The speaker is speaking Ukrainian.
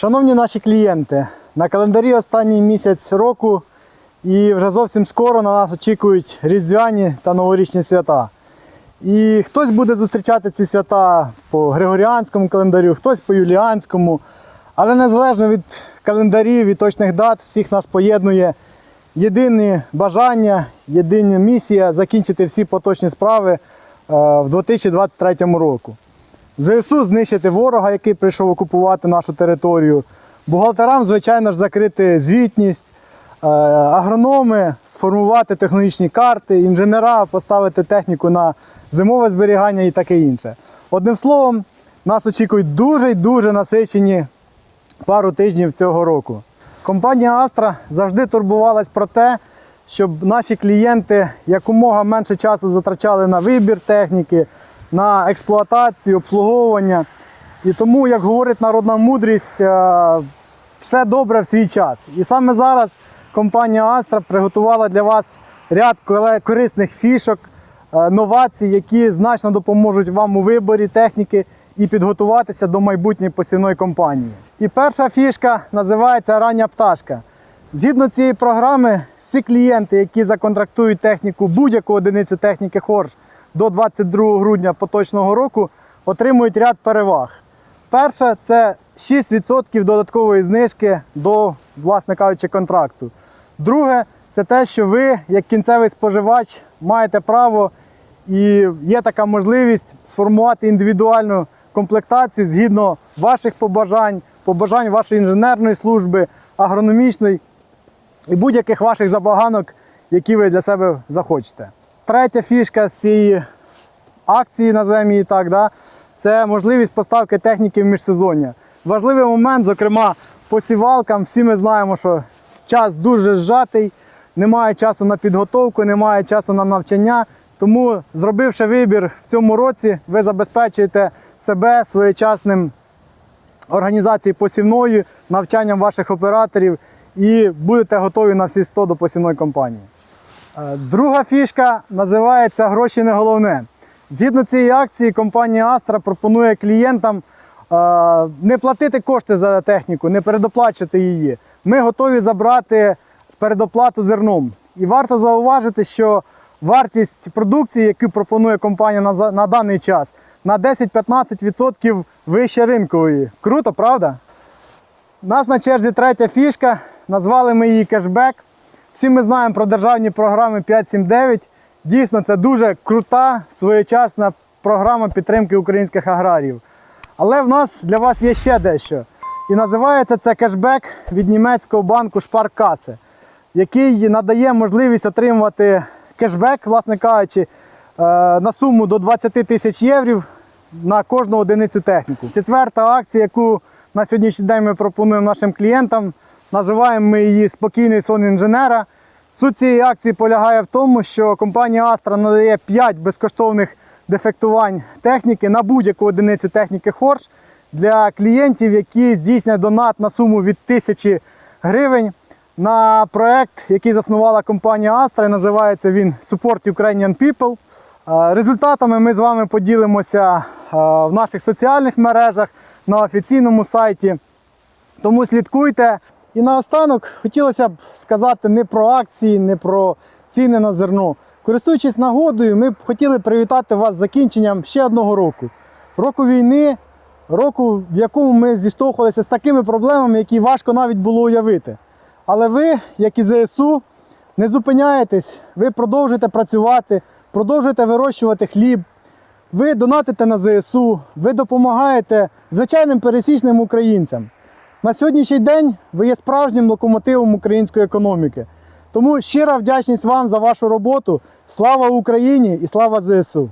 Шановні наші клієнти, на календарі останній місяць року і вже зовсім скоро на нас очікують різдвяні та новорічні свята. І хтось буде зустрічати ці свята по григоріанському календарю, хтось по юліанському. Але незалежно від календарів і точних дат, всіх нас поєднує єдине бажання, єдина місія закінчити всі поточні справи е, в 2023 року. ЗСУ знищити ворога, який прийшов окупувати нашу територію. Бухгалтерам, звичайно ж, закрити звітність, е, агрономи сформувати технологічні карти, інженера поставити техніку на зимове зберігання і таке інше. Одним словом, нас очікують дуже й дуже насичені пару тижнів цього року. Компанія Astra завжди турбувалась про те, щоб наші клієнти якомога менше часу затрачали на вибір техніки, на експлуатацію, обслуговування. І тому, як говорить народна мудрість, е, все добре в свій час. І саме зараз компанія Astra приготувала для вас ряд корисних фішок, е, новацій, які значно допоможуть вам у виборі техніки і підготуватися до майбутньої посівної кампанії. І перша фішка називається Рання пташка. Згідно цієї програми, всі клієнти, які законтрактують техніку, будь-яку одиницю техніки Хорш до 22 грудня поточного року, отримують ряд переваг. Перша це 6% додаткової знижки до, власне кажучи, контракту. Друге, це те, що ви, як кінцевий споживач, маєте право і є така можливість сформувати індивідуальну комплектацію згідно ваших побажань, побажань вашої інженерної служби, агрономічної і будь-яких ваших забаганок, які ви для себе захочете. Третя фішка з цієї акції, назвемо її так, да, це можливість поставки техніки в міжсезоння. Важливий момент, зокрема, по сівалкам. Всі ми знаємо, що час дуже зжатий, немає часу на підготовку, немає часу на навчання. Тому, зробивши вибір в цьому році, ви забезпечуєте себе своєчасним організацією посівної, навчанням ваших операторів і будете готові на всі 100 до посівної кампанії. Е, Друга фішка називається Гроші не головне. Згідно цієї акції, компанія Astra пропонує клієнтам е, не платити кошти за техніку, не передоплачувати її. Ми готові забрати передоплату зерном. І варто зауважити, що вартість продукції, яку пропонує компанія на даний час, на 10-15% вище ринкової. Круто, правда? У нас на черзі третя фішка. Назвали ми її кешбек. Всі ми знаємо про державні програми 579. Дійсно, це дуже крута, своєчасна програма підтримки українських аграріїв. Але в нас для вас є ще дещо. І називається це кешбек від німецького банку Шпаркаси, який надає можливість отримувати кешбек, власне кажучи, е, на суму до 20 тисяч євро на кожну одиницю техніку. Четверта акція, яку на сьогоднішній день ми пропонуємо нашим клієнтам, називаємо ми її Спокійний сон інженера. Суть цієї акції полягає в тому, що компанія Astra надає 5 безкоштовних дефектувань техніки на будь-яку одиницю техніки Хорш для клієнтів, які здійснять донат на суму від 1000 гривень на проект, який заснувала компанія Astra. І називається він Support Ukrainian People. Е, Результатами ми з вами поділимося е, в наших соціальних мережах на офіційному сайті. Тому слідкуйте. І наостанок хотілося б сказати не про акції, не про ціни на зерно. Користуючись нагодою, ми б хотіли привітати вас з закінченням ще одного року. Року війни, року, в якому ми зіштовхувалися з такими проблемами, які важко навіть було уявити. Але ви, як і ЗСУ, не зупиняєтесь, ви продовжуєте працювати, продовжуєте вирощувати хліб, ви донатите на ЗСУ, ви допомагаєте звичайним пересічним українцям. На сьогоднішній день ви є справжнім локомотивом української економіки. Тому щира вдячність вам за вашу роботу. Слава Україні і слава ЗСУ!